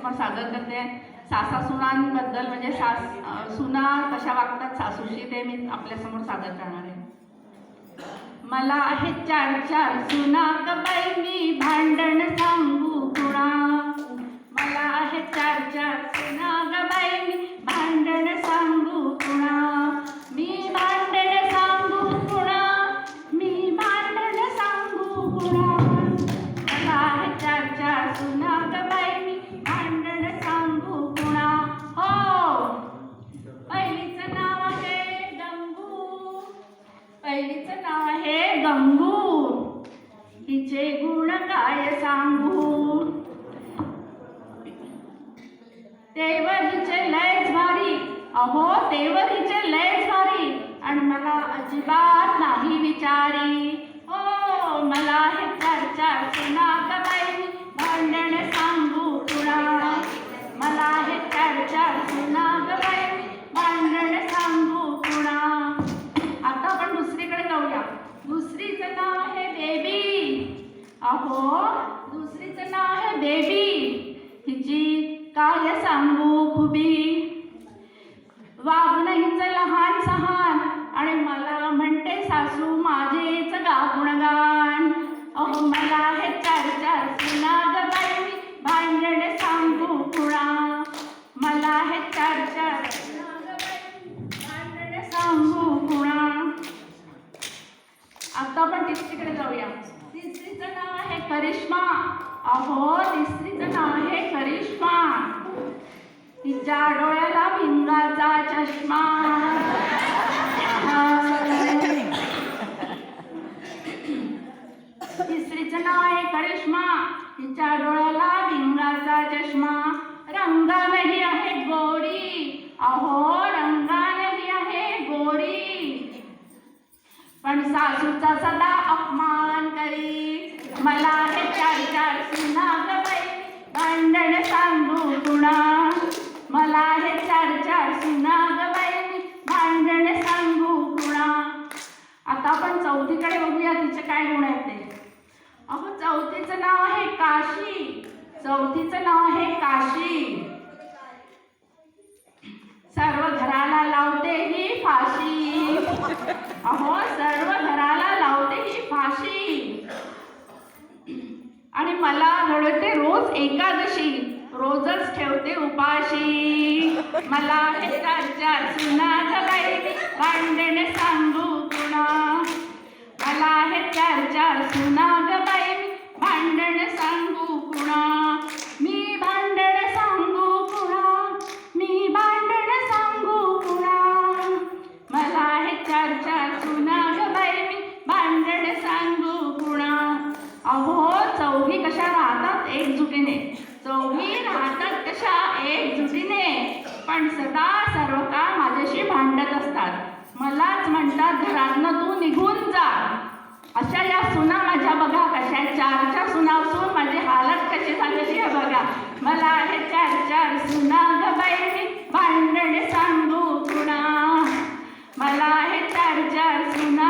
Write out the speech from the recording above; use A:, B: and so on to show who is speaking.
A: समोर सादर करते. सासा सुनांबद्दल म्हणजे सास सुना कशा वागतात सासूशी ते मी आपल्यासमोर सादर करणार आहे. मला आहे चार चार सुना ग बाई मी भांडण सांगू कुणा? मला आहे चार चार सुना ग बाई मी भांडण सांगू कुणा? मी भांडण सांगू कुणा? मी भांडण सांगू कुणा? मला आहे चार चार सुना आहे तिचे गुण काय सांगू तेवरीचे लयच भारी. अहो तेवरीचे लयच भारी. आणि मला अजिबात नाही विचारी. हो मला हे चर्चा सुना अहो दुसरीचं नाव आहे बेबी तिची काय सांगू खुबी वागणं हिचं लहान सहान आणि मला म्हणते सासू माझेच गागुणगान. अहो मला हे चार चार सुना ग बाई भांडण सांगू कुणा? मला हे चार चार भांडण सांगू कुणा? आता आपण तिकडे जाऊया. तिसरीचं नाव आहे करिश्मा. अहो तिसरीचं नाव आहे करिश्मा. तिच्या डोळ्या भिंगाचा चष्मा तिसरीचं नाव आहे करिश्मा तिच्या डोळ्याला भिंगाचा चष्मा रंगानही आहे गोरी अहो रंगानही आहे गोरी पण सासूचा सदा अपमान करी मला हे चार चार सुना ग बाई भांडण सांगू तुणा मला हे चार चार सुना ग बाई भांडण सांगू तुणा आता आपण चौथीकडे बघूया तिचे काय गुण आहेत ते. अहो चौथीचं नाव आहे काशी. चौथीचं नाव आहे काशी. सर्व घरा लावते ही फाशी अहो सर्व घराला लावते ही फाशी आणि मला आढळते रोज एकादशी. रोजच ठेवते उपाशी. मला हे चार चार सुना ग सांगू कुणा मला हे चार चार सुना कशा राहतात एकजुटीने? चौघी राहतात कशा एकजुटीने? पण सदा सर्व काळ माझ्याशी भांडत असतात. मलाच म्हणतात घरातनं तू निघून जा. अशा या सुना माझ्या बघा कशा चारच्या सुना असून माझे हालत कसे झालेली आहे बघा. मला आहे चार चार सुना गबाई भांडणे सांगू कुणा? मला आहे चार चार सुना